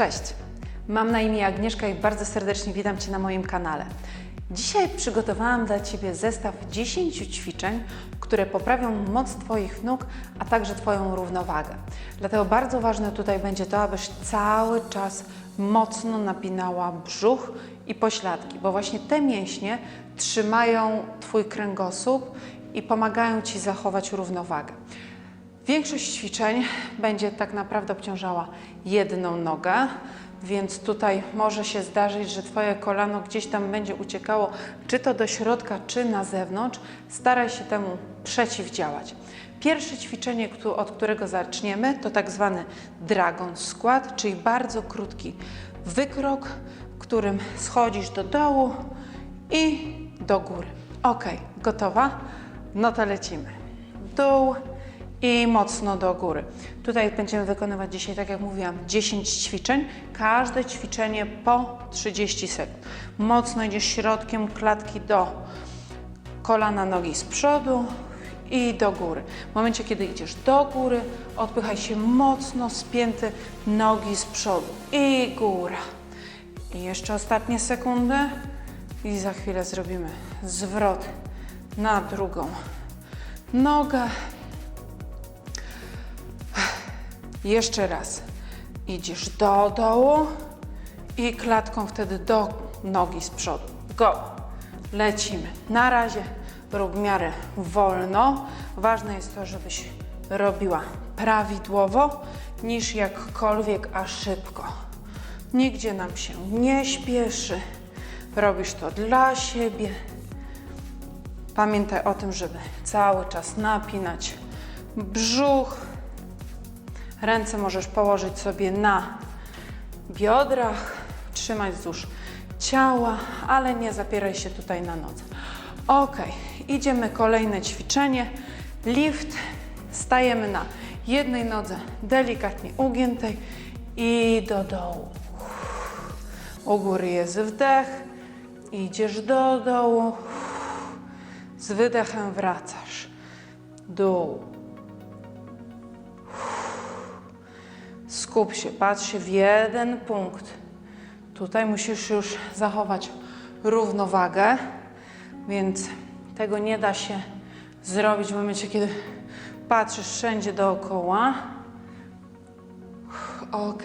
Cześć, mam na imię Agnieszka i bardzo serdecznie witam Cię na moim kanale. Dzisiaj przygotowałam dla Ciebie zestaw 10 ćwiczeń, które poprawią moc Twoich nóg, a także Twoją równowagę. Dlatego bardzo ważne tutaj będzie to, abyś cały czas mocno napinała brzuch i pośladki, bo właśnie te mięśnie trzymają Twój kręgosłup i pomagają Ci zachować równowagę. Większość ćwiczeń będzie tak naprawdę obciążała jedną nogę, więc tutaj może się zdarzyć, że Twoje kolano gdzieś tam będzie uciekało, czy to do środka, czy na zewnątrz. Staraj się temu przeciwdziałać. Pierwsze ćwiczenie, od którego zaczniemy, to tak zwany dragon squat, czyli bardzo krótki wykrok, którym schodzisz do dołu i do góry. Ok, gotowa? No to lecimy. Dół i mocno do góry. Tutaj będziemy wykonywać dzisiaj, tak jak mówiłam, 10 ćwiczeń. Każde ćwiczenie po 30 sekund. Mocno idziesz środkiem klatki do kolana nogi z przodu i do góry. W momencie, kiedy idziesz do góry, odpychaj się mocno spięty nogi z przodu i góra. I jeszcze ostatnie sekundy i za chwilę zrobimy zwrot na drugą nogę. Jeszcze raz. Idziesz do dołu i klatką wtedy do nogi z przodu. Go. Lecimy. Na razie rób miarę wolno. Ważne jest to, żebyś robiła prawidłowo, niż jakkolwiek, a szybko. Nigdzie nam się nie śpieszy. Robisz to dla siebie. Pamiętaj o tym, żeby cały czas napinać brzuch. Ręce możesz położyć sobie na biodrach, trzymać wzdłuż ciała, ale nie zapieraj się tutaj na nodze. Ok, idziemy kolejne ćwiczenie. Lift. Stajemy na jednej nodze delikatnie ugiętej i do dołu. U góry jest wdech, idziesz do dołu, z wydechem wracasz. Dół. Skup się, patrz się w jeden punkt. Tutaj musisz już zachować równowagę, więc tego nie da się zrobić w momencie, kiedy patrzysz wszędzie dookoła. Ok.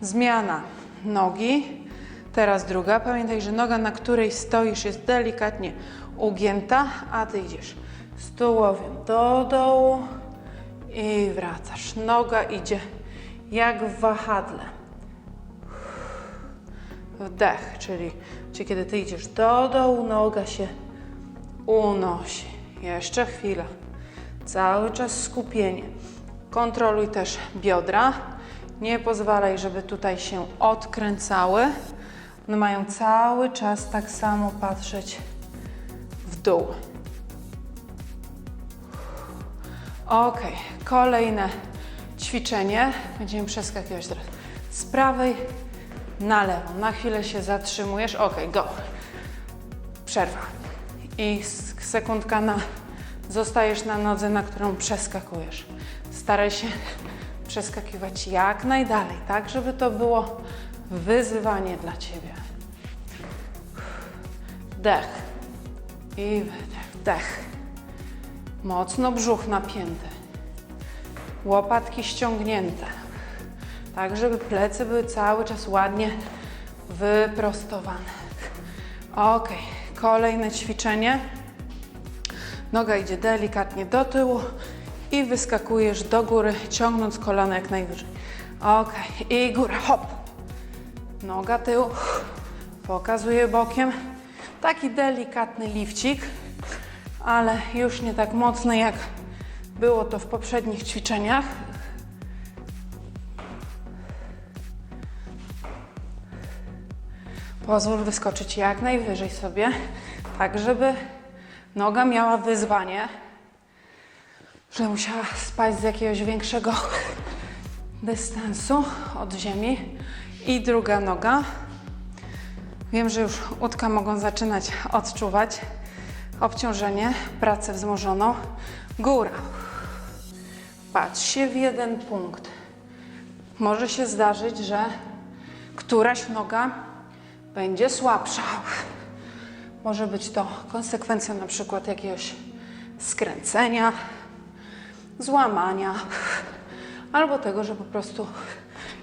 Zmiana nogi. Teraz druga. Pamiętaj, że noga, na której stoisz, jest delikatnie ugięta, a ty idziesz z tułowiem do dołu i wracasz. Noga idzie jak w wahadle. Wdech, czyli, czyli kiedy ty idziesz do dołu, noga się unosi. Jeszcze chwila. Cały czas skupienie. Kontroluj też biodra. Nie pozwalaj, żeby tutaj się odkręcały. One mają cały czas tak samo patrzeć w dół. Ok, kolejne ćwiczenie. Będziemy przeskakiwać teraz z prawej na lewą. Na chwilę się zatrzymujesz. Ok, go. Przerwa. I sekundka na. Zostajesz na nodze, na którą przeskakujesz. Staraj się przeskakiwać jak najdalej, tak, żeby to było wyzwanie dla ciebie. Wdech i wydech. Wdech. Mocno brzuch napięty. Łopatki ściągnięte. Tak, żeby plecy były cały czas ładnie wyprostowane. Ok, kolejne ćwiczenie. Noga idzie delikatnie do tyłu i wyskakujesz do góry, ciągnąc kolana jak najwyżej. Ok, i góra, hop. Noga tył, pokazuję bokiem. Taki delikatny lifcik, ale już nie tak mocny jak było to w poprzednich ćwiczeniach. Pozwól wyskoczyć jak najwyżej sobie, tak żeby noga miała wyzwanie, że musiała spaść z jakiegoś większego dystansu od ziemi. I druga noga. Wiem, że już łódka mogą zaczynać odczuwać obciążenie, pracę wzmożoną. Góra. Patrz się w jeden punkt. Może się zdarzyć, że któraś noga będzie słabsza. Może być to konsekwencja na przykład jakiegoś skręcenia, złamania, albo tego, że po prostu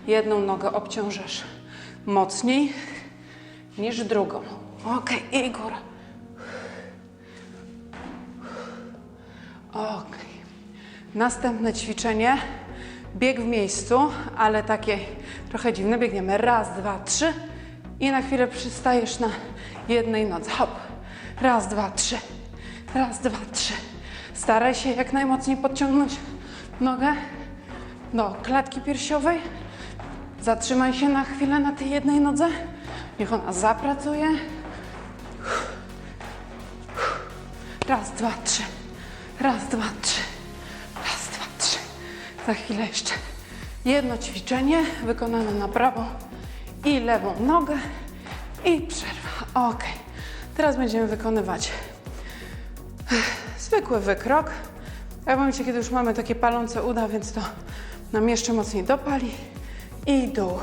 jedną nogę obciążasz mocniej niż drugą. Ok, Igor. Ok. Następne ćwiczenie. Bieg w miejscu, ale takie trochę dziwne. Biegniemy raz, dwa, trzy i na chwilę przystajesz na jednej nodze. Hop. Raz, dwa, trzy. Raz, dwa, trzy. Staraj się jak najmocniej podciągnąć nogę do klatki piersiowej. Zatrzymaj się na chwilę na tej jednej nodze. Niech ona zapracuje. Raz, dwa, trzy. Raz, dwa, trzy. Za chwilę jeszcze jedno ćwiczenie wykonane na prawą i lewą nogę i przerwa. Ok. Teraz będziemy wykonywać zwykły wykrok. Ja w momencie, kiedy już mamy takie palące uda, więc to nam jeszcze mocniej dopali i dół.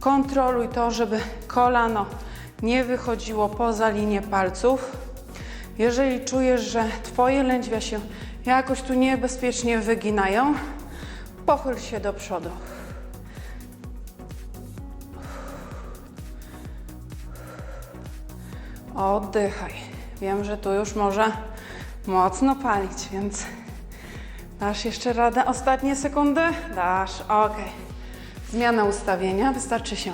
Kontroluj to, żeby kolano nie wychodziło poza linię palców. Jeżeli czujesz, że Twoje lędźwia się jakoś tu niebezpiecznie wyginają, pochyl się do przodu. Oddychaj. Wiem, że tu już może mocno palić, więc dasz jeszcze radę. Ostatnie sekundy? Dasz, ok. Zmiana ustawienia, wystarczy się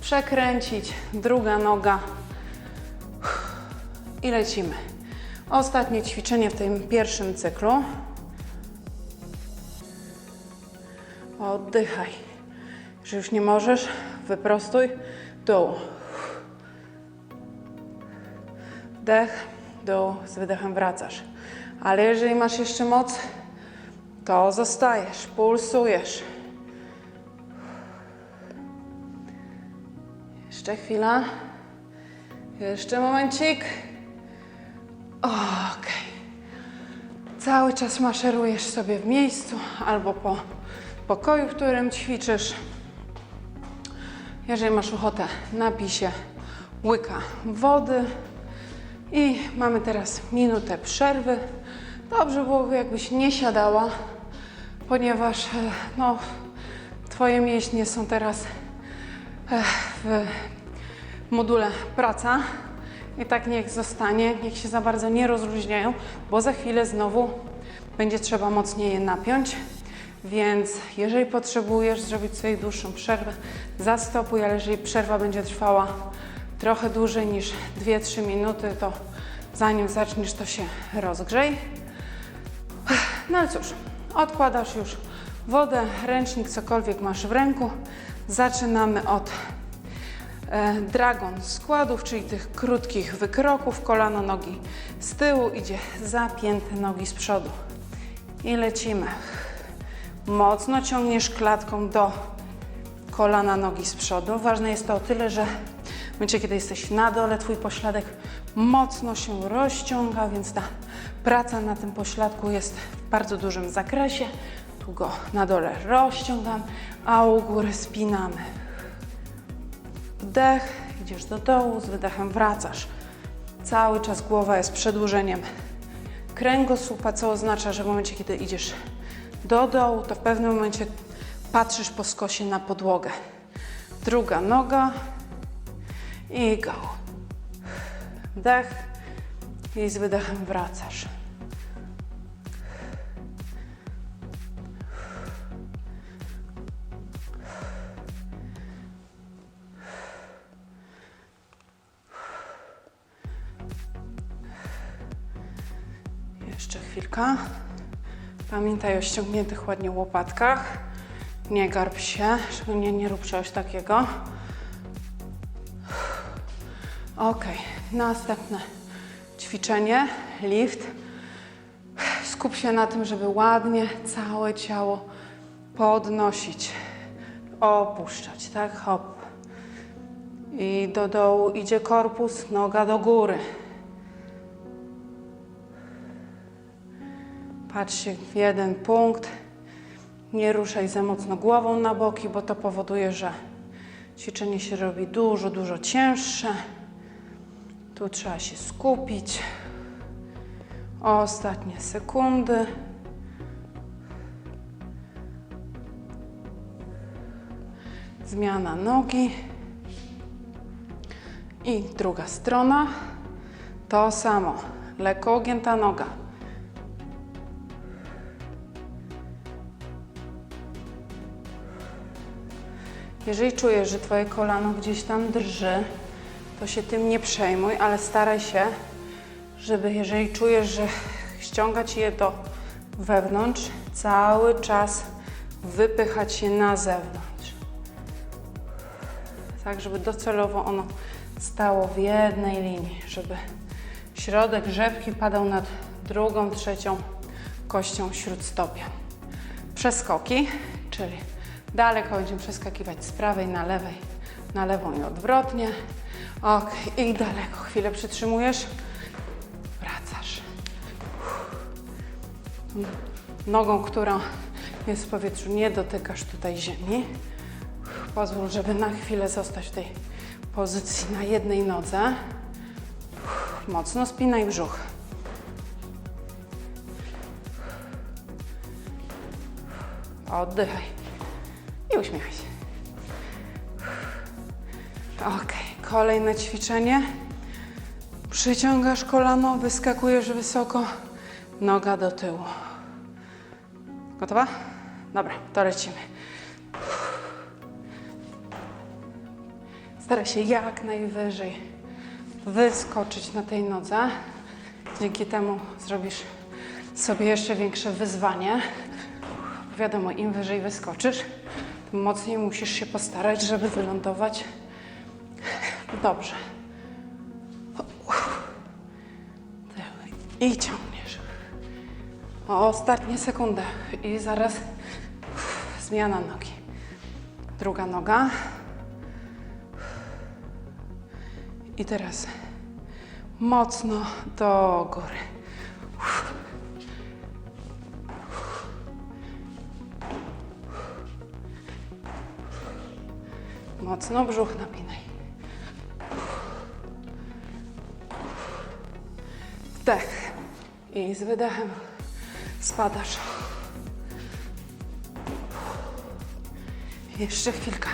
przekręcić. Druga noga i lecimy. Ostatnie ćwiczenie w tym pierwszym cyklu. Oddychaj. Jeżeli już nie możesz, wyprostuj dół. Wdech, dół, z wydechem wracasz. Ale jeżeli masz jeszcze moc, to zostajesz, pulsujesz. Jeszcze chwila. Jeszcze momencik. Okej. Cały czas maszerujesz sobie w miejscu albo po pokoju, w którym ćwiczysz. Jeżeli masz ochotę, napij się łyka wody. I mamy teraz minutę przerwy. Dobrze byłoby, jakbyś nie siadała, ponieważ e, no, Twoje mięśnie są teraz e, w module praca. I tak niech zostanie, niech się za bardzo nie rozluźniają, bo za chwilę znowu będzie trzeba mocniej je napiąć. Więc jeżeli potrzebujesz zrobić sobie dłuższą przerwę, zastopuj, ale jeżeli przerwa będzie trwała trochę dłużej niż 2-3 minuty, to zanim zaczniesz, to się rozgrzej. No ale cóż, odkładasz już wodę, ręcznik, cokolwiek masz w ręku. Zaczynamy od dragon składów, czyli tych krótkich wykroków. Kolano nogi z tyłu, idzie zapięte nogi z przodu. I lecimy. Mocno ciągniesz klatką do kolana nogi z przodu. Ważne jest to o tyle, że w momencie, kiedy jesteś na dole, twój pośladek mocno się rozciąga, więc ta praca na tym pośladku jest w bardzo dużym zakresie. Tu go na dole rozciągam, a u góry spinamy. Wdech, idziesz do dołu, z wydechem wracasz. Cały czas głowa jest przedłużeniem kręgosłupa, co oznacza, że w momencie, kiedy idziesz do dołu, to w pewnym momencie patrzysz po skosie na podłogę. Druga noga i go. Wdech i z wydechem wracasz. Pamiętaj o ściągniętych ładnie łopatkach. Nie garb się, szczególnie nie rób czegoś takiego. Ok, następne ćwiczenie, lift. Skup się na tym, żeby ładnie całe ciało podnosić, opuszczać, tak? Hop. I do dołu idzie korpus, noga do góry. Patrzcie w jeden punkt. Nie ruszaj za mocno głową na boki, bo to powoduje, że ćwiczenie się robi dużo, dużo cięższe. Tu trzeba się skupić. Ostatnie sekundy. Zmiana nogi. I druga strona. To samo. Lekko ogięta noga. Jeżeli czujesz, że Twoje kolano gdzieś tam drży, to się tym nie przejmuj, ale staraj się, żeby jeżeli czujesz, że ściąga Ci je do wewnątrz, cały czas wypychać je na zewnątrz. Tak, żeby docelowo ono stało w jednej linii, żeby środek rzepki padał nad drugą, trzecią kością śródstopia. Przeskoki, czyli daleko będziemy przeskakiwać z prawej na lewej, na lewą i odwrotnie. Ok, i daleko. Chwilę przytrzymujesz, wracasz. Nogą, która jest w powietrzu, nie dotykasz tutaj ziemi. Pozwól, żeby na chwilę zostać w tej pozycji na jednej nodze. Mocno spinaj brzuch. Oddychaj i uśmiechaj się. Ok, kolejne ćwiczenie. Przyciągasz kolano, wyskakujesz wysoko, noga do tyłu. Gotowa? Dobra, to lecimy. Staraj się jak najwyżej wyskoczyć na tej nodze. Dzięki temu zrobisz sobie jeszcze większe wyzwanie. Wiadomo, im wyżej wyskoczysz, mocniej musisz się postarać, żeby wylądować dobrze. I ciągniesz. O, ostatnie sekundę. I zaraz zmiana nogi. Druga noga. I teraz mocno do góry. Mocno brzuch napinaj. Wdech. I z wydechem spadasz. Jeszcze chwilkę.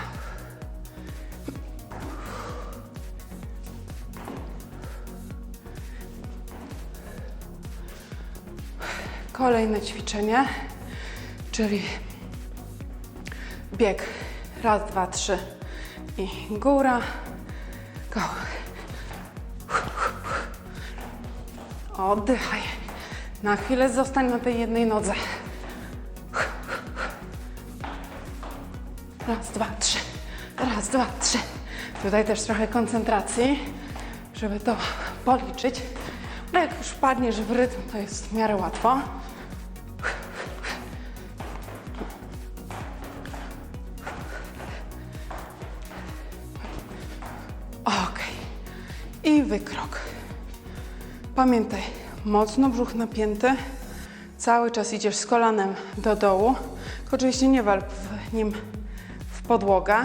Kolejne ćwiczenie, czyli bieg. Raz, dwa, trzy i góra. Go. Oddychaj. Na chwilę zostań na tej jednej nodze. Raz, dwa, trzy. Raz, dwa, trzy. Tutaj też trochę koncentracji, żeby to policzyć. No jak już wpadniesz w rytm, to jest w miarę łatwo. Wykrok. Pamiętaj, mocno brzuch napięty. Cały czas idziesz z kolanem do dołu. Oczywiście nie wal w nim w podłogę.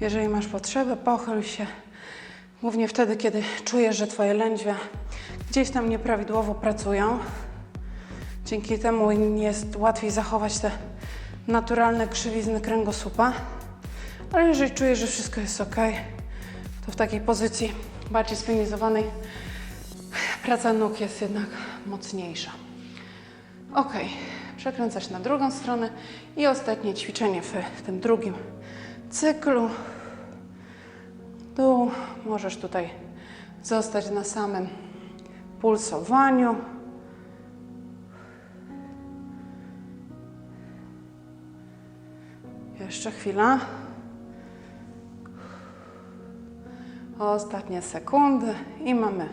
Jeżeli masz potrzebę, pochyl się. Głównie wtedy, kiedy czujesz, że Twoje lędźwia gdzieś tam nieprawidłowo pracują. Dzięki temu jest łatwiej zachować te naturalne krzywizny kręgosłupa. Ale jeżeli czujesz, że wszystko jest ok, to w takiej pozycji bardziej spionizowanej praca nóg jest jednak mocniejsza. Ok, przekręcasz na drugą stronę i ostatnie ćwiczenie w, tym drugim cyklu. Dół, możesz tutaj zostać na samym pulsowaniu. Jeszcze chwila. Ostatnie sekundy i mamy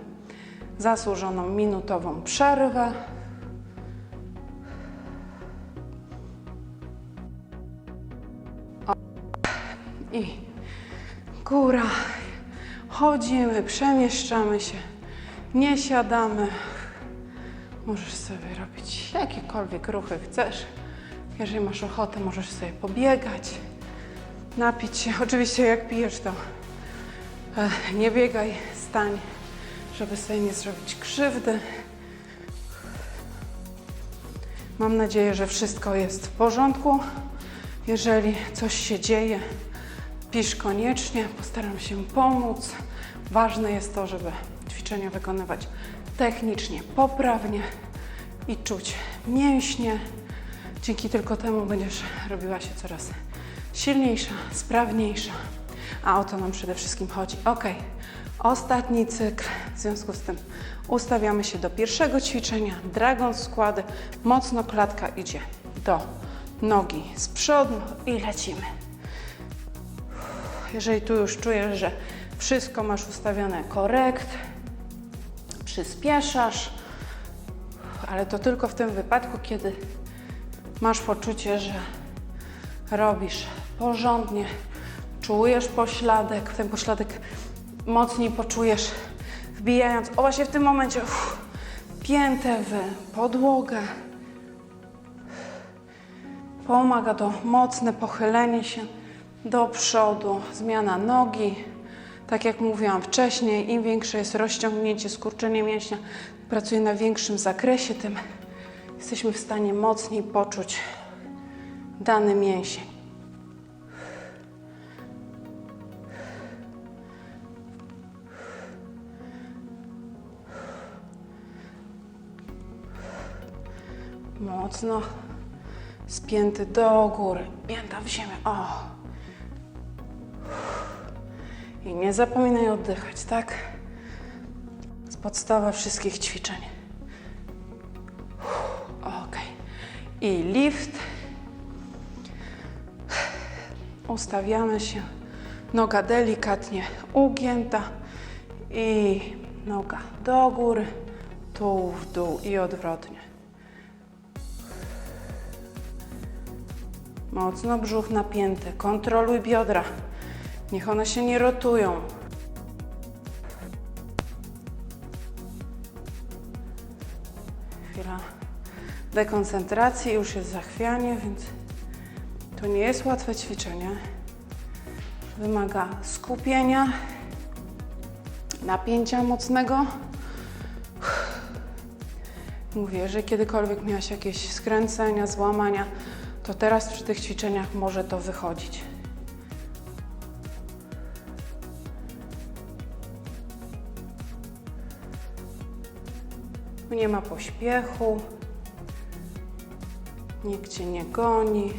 zasłużoną minutową przerwę. I góra, chodzimy, przemieszczamy się, nie siadamy. Możesz sobie robić jakiekolwiek ruchy chcesz. Jeżeli masz ochotę, możesz sobie pobiegać, napić się. Oczywiście jak pijesz, to e, nie biegaj, stań, żeby sobie nie zrobić krzywdy. Mam nadzieję, że wszystko jest w porządku. Jeżeli coś się dzieje, pisz koniecznie, postaram się pomóc. Ważne jest to, żeby ćwiczenia wykonywać technicznie, poprawnie i czuć mięśnie. Dzięki tylko temu będziesz robiła się coraz silniejsza, sprawniejsza. A o to nam przede wszystkim chodzi. Ok, ostatni cykl. W związku z tym ustawiamy się do pierwszego ćwiczenia. Dragon składy. Mocno klatka idzie do nogi z przodu i lecimy. Jeżeli tu już czujesz, że wszystko masz ustawione korekt, przyspieszasz, ale to tylko w tym wypadku, kiedy masz poczucie, że robisz porządnie, czujesz pośladek, ten pośladek mocniej poczujesz, wbijając, o właśnie w tym momencie, uff, piętę w podłogę. Pomaga to mocne pochylenie się do przodu, zmiana nogi. Tak jak mówiłam wcześniej, im większe jest rozciągnięcie, skurczenie mięśnia, pracuje na większym zakresie, tym jesteśmy w stanie mocniej poczuć dany mięsień. Mocno spięty do góry, pięta w ziemię. O. I nie zapominaj oddychać, tak? Z podstawa wszystkich ćwiczeń. I lift. Ustawiamy się. Noga delikatnie ugięta i noga do góry, tu w dół i odwrotnie. Mocno brzuch napięty. Kontroluj biodra. Niech one się nie rotują. Dekoncentracji, już jest zachwianie, więc to nie jest łatwe ćwiczenie. Wymaga skupienia, napięcia mocnego. Mówię, że kiedykolwiek miałaś jakieś skręcenia, złamania, to teraz przy tych ćwiczeniach może to wychodzić. Nie ma pośpiechu, nikt cię nie goni,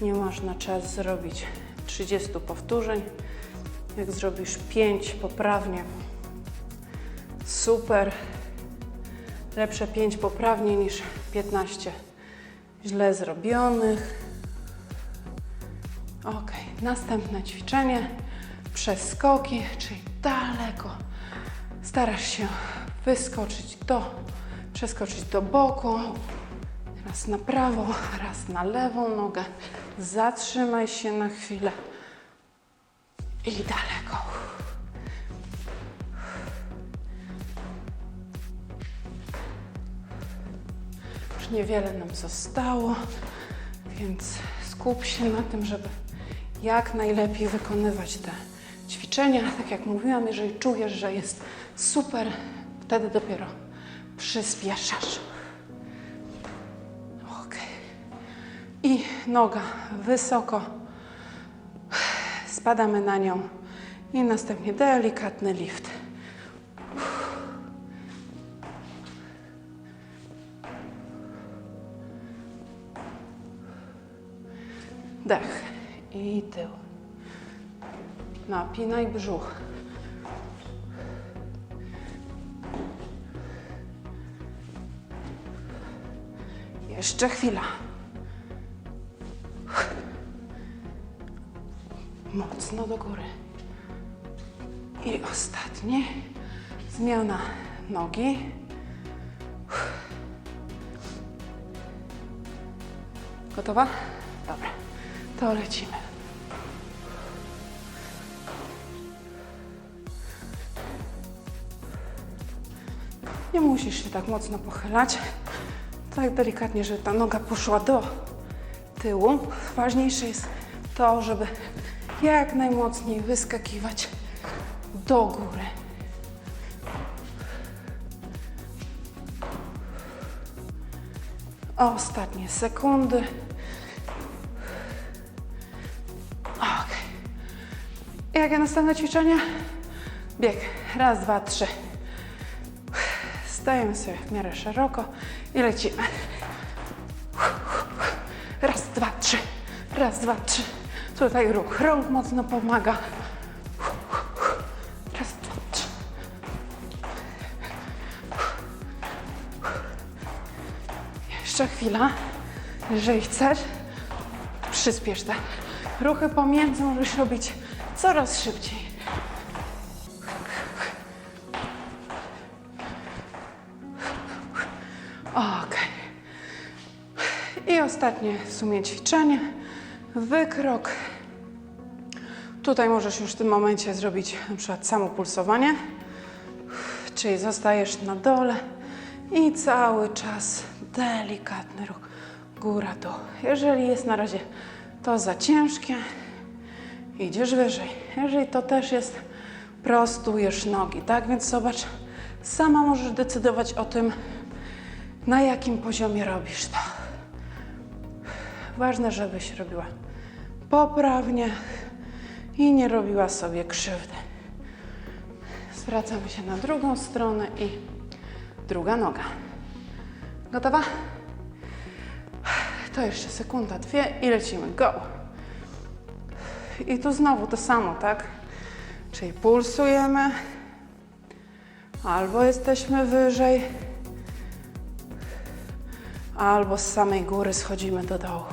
nie masz na czas zrobić 30 powtórzeń. Jak zrobisz 5 poprawnie, super. Lepsze 5 poprawnie niż 15 źle zrobionych. Ok, następne ćwiczenie. Przeskoki, czyli daleko. Starasz się wyskoczyć do, przeskoczyć do boku. Raz na prawo, raz na lewą nogę. Zatrzymaj się na chwilę. I daleko. Już niewiele nam zostało, więc skup się na tym, żeby jak najlepiej wykonywać te ćwiczenia. Tak jak mówiłam, jeżeli czujesz, że jest super, wtedy dopiero przyspieszasz. I noga wysoko. Spadamy na nią i następnie delikatny lift. Dech i tył. Napinaj brzuch. Jeszcze chwila. mocno do góry. I ostatnie. Zmiana nogi. Gotowa? Dobra. To lecimy. Nie musisz się tak mocno pochylać. Tak delikatnie, żeby ta noga poszła do tyłu. Ważniejsze jest to, żeby jak najmocniej wyskakiwać do góry. Ostatnie sekundy. Ok. Jakie następne ćwiczenie? Bieg. Raz, dwa, trzy. Stajemy sobie w miarę szeroko i lecimy. Raz, dwa, trzy. Raz, dwa, trzy. Tutaj ruch rąk mocno pomaga. Raz, dwa, trzy. Jeszcze chwila. Jeżeli chcesz, przyspiesz te ruchy pomiędzy możesz robić coraz szybciej. Ok. I ostatnie w sumie ćwiczenie. Wykrok. Tutaj możesz już w tym momencie zrobić na przykład samo pulsowanie, czyli zostajesz na dole i cały czas delikatny ruch góra-dół. Jeżeli jest na razie to za ciężkie, idziesz wyżej. Jeżeli to też jest, prostujesz nogi, tak? Więc zobacz, sama możesz decydować o tym, na jakim poziomie robisz to. Ważne, żebyś robiła poprawnie i nie robiła sobie krzywdy. Zwracamy się na drugą stronę i druga noga. Gotowa? To jeszcze sekunda, dwie i lecimy. Go! I tu znowu to samo, tak? Czyli pulsujemy, albo jesteśmy wyżej, albo z samej góry schodzimy do dołu.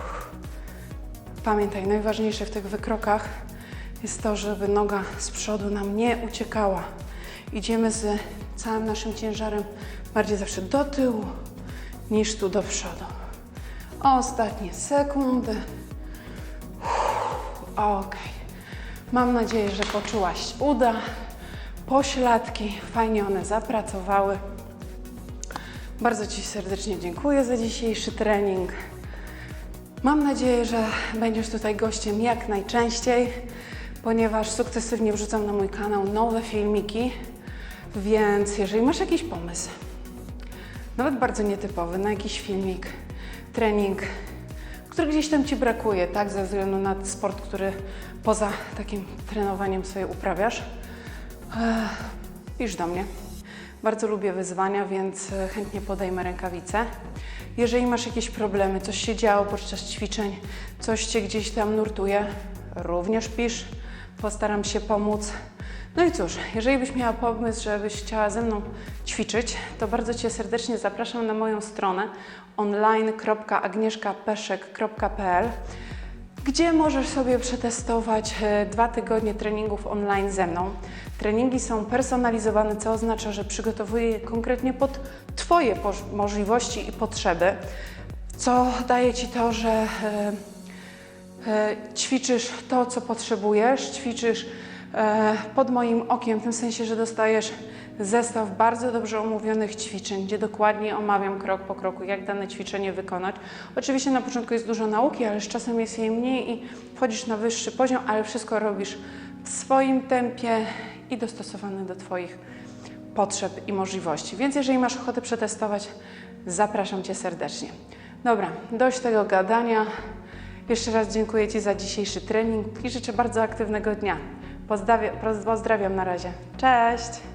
Pamiętaj, najważniejsze w tych wykrokach jest to, żeby noga z przodu nam nie uciekała. Idziemy z całym naszym ciężarem bardziej zawsze do tyłu niż tu do przodu. Ostatnie sekundy. Ok. Mam nadzieję, że poczułaś uda, pośladki. Fajnie one zapracowały. Bardzo Ci serdecznie dziękuję za dzisiejszy trening. Mam nadzieję, że będziesz tutaj gościem jak najczęściej, ponieważ sukcesywnie wrzucam na mój kanał nowe filmiki. Więc jeżeli masz jakiś pomysł, nawet bardzo nietypowy, na jakiś filmik, trening, który gdzieś tam Ci brakuje, tak, ze względu na sport, który poza takim trenowaniem sobie uprawiasz, pisz do mnie. Bardzo lubię wyzwania, więc e, chętnie podejmę rękawice. Jeżeli masz jakieś problemy, coś się działo podczas ćwiczeń, coś Cię gdzieś tam nurtuje, również pisz. Postaram się pomóc. No i cóż, jeżeli byś miała pomysł, żebyś chciała ze mną ćwiczyć, to bardzo Cię serdecznie zapraszam na moją stronę online.agnieszkapeszek.pl gdzie możesz sobie przetestować e, dwa tygodnie treningów online ze mną. Treningi są personalizowane, co oznacza, że przygotowuję je konkretnie pod Twoje możliwości i potrzeby, co daje Ci to, że e, ćwiczysz to, co potrzebujesz, ćwiczysz e, pod moim okiem, w tym sensie, że dostajesz zestaw bardzo dobrze omówionych ćwiczeń, gdzie dokładnie omawiam krok po kroku, jak dane ćwiczenie wykonać. Oczywiście na początku jest dużo nauki, ale z czasem jest jej mniej i wchodzisz na wyższy poziom, ale wszystko robisz w swoim tempie i dostosowane do Twoich potrzeb i możliwości. Więc jeżeli masz ochotę przetestować, zapraszam Cię serdecznie. Dobra, dość tego gadania. Jeszcze raz dziękuję Ci za dzisiejszy trening i życzę bardzo aktywnego dnia. Pozdrawiam, pozdrawiam na razie. Cześć!